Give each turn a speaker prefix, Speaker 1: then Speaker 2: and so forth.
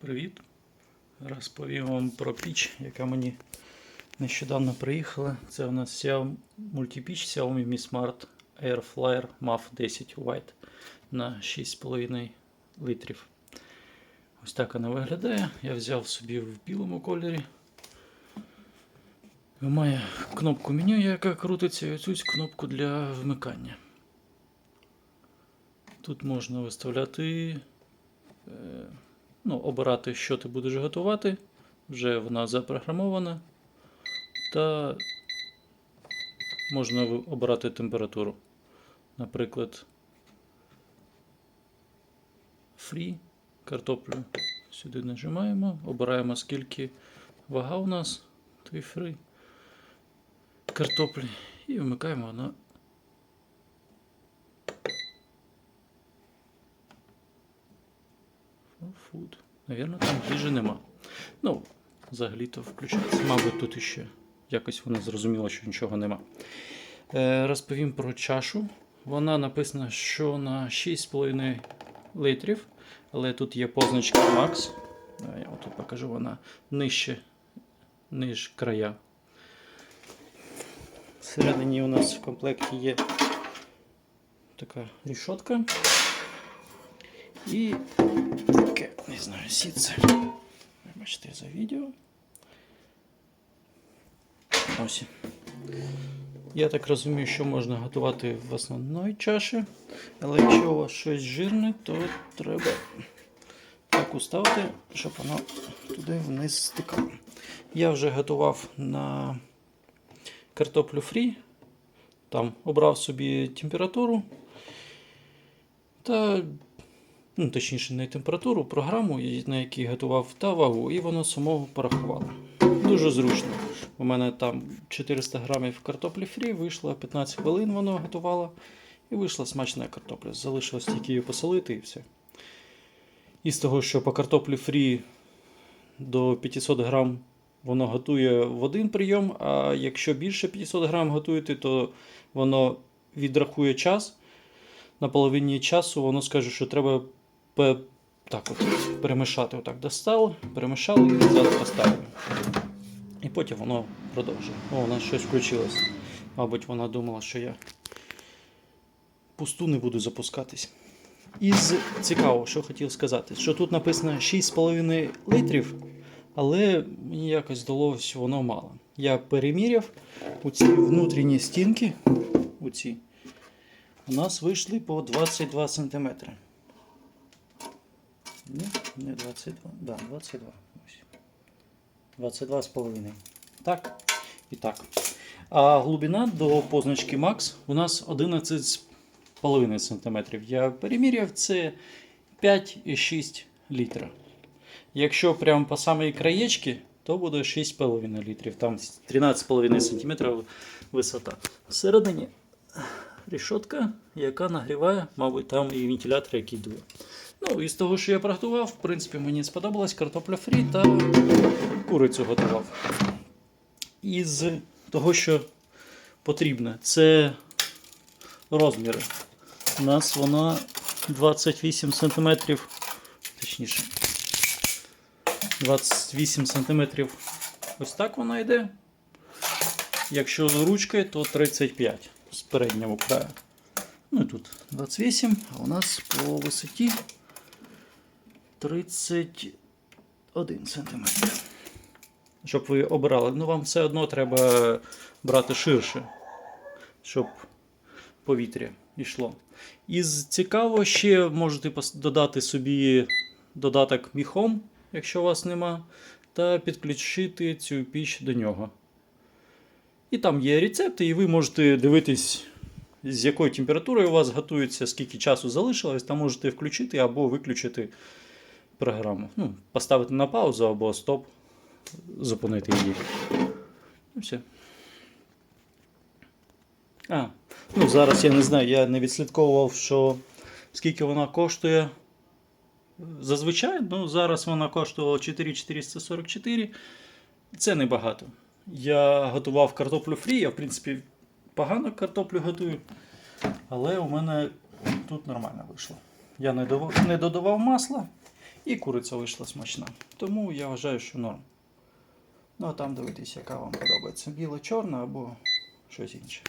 Speaker 1: Привіт! Розповім вам про піч, яка мені нещодавно приїхала. Це у нас мультипіч Xiaomi Mi Smart Airflyer MAF 10 White на 6,5 літрів. Ось так вона виглядає. Я взяв собі в білому кольорі. Має кнопку меню, яка крутиться, і оцю кнопку для вмикання. Тут можна виставляти е, ну, обирати, що ти будеш готувати. Вже вона запрограмована. Та можна обирати температуру. Наприклад, free картоплю. Сюди нажимаємо, обираємо скільки вага у нас, то і free картоплі. І вмикаємо вона. Фуд. Навірно, там їжі нема. Ну, взагалі-то включається. Мабуть, тут іще якось вона зрозуміла, що нічого нема. Е, розповім про чашу. Вона написана, що на 6,5 літрів, але тут є позначка Max. Е, Я тут покажу, вона нижче, ніж края. Всередині у нас в комплекті є така рішотка. І таке, не знаю, сітце. Вибачте за відео. Ось. Я так розумію, що можна готувати в основної чаші, але якщо у вас щось жирне, то треба так уставити, щоб воно туди вниз стикало. Я вже готував на картоплю фрі. Там обрав собі температуру та ну, точніше, не температуру, програму, на якій готував, та вагу, і воно самого порахувало. Дуже зручно. У мене там 400 грамів картоплі фрі, вийшло 15 хвилин, воно готувало, і вийшла смачна картопля. Залишилось тільки її посолити і все. І з того, що по картоплі фрі до 500 грам воно готує в один прийом, а якщо більше 500 грам готуєте, то воно відрахує час. На половині часу воно скаже, що треба так от, перемішати. Отак достали, перемішали і назад поставили. І потім воно продовжує. О, у нас щось включилось. Мабуть, вона думала, що я пусту не буду запускатись. Із цікаво, що хотів сказати, що тут написано 6,5 літрів, але мені якось здалося воно мало. Я переміряв у ці внутрішні стінки, у ці, у нас вийшли по 22 см. Ні, не 22. Да, 22. Ось. 22 з половиною. Так. І так. А глибина до позначки Max у нас 11,5 см. Я переміряв це 5,6 літра. Якщо прямо по самій краєчці, то буде 6,5 літрів. Там 13,5 см висота. Всередині рішотка, яка нагріває, мабуть, там і вентилятор, який дує. Ну, із того, що я приготував, в принципі, мені сподобалась картопля фрі та курицю готував. Із того, що потрібно, це розміри. У нас вона 28 см, точніше, 28 см. Ось так вона йде. Якщо з ручкою, то 35 з переднього краю. Ну і тут 28, а у нас по висоті 31 см. Щоб ви обирали. Ну, вам все одно треба брати ширше, щоб повітря йшло. Із цікаво, ще можете додати собі додаток міхом, якщо у вас нема, та підключити цю піч до нього. І там є рецепти, і ви можете дивитись, з якою температурою у вас готується, скільки часу залишилось, там можете включити або виключити програму. Ну, поставити на паузу або стоп, зупинити її. І все. А, ну зараз я не знаю, я не відслідковував, що скільки вона коштує. Зазвичай, ну зараз вона коштувала 4444. Це небагато. Я готував картоплю фрі, я в принципі погано картоплю готую, але у мене тут нормально вийшло. Я не додавав масла І куриця вийшла смачна. Тому я вважаю, що норм. Ну а там дивитись, яка вам подобається. Біло-чорна або щось інше.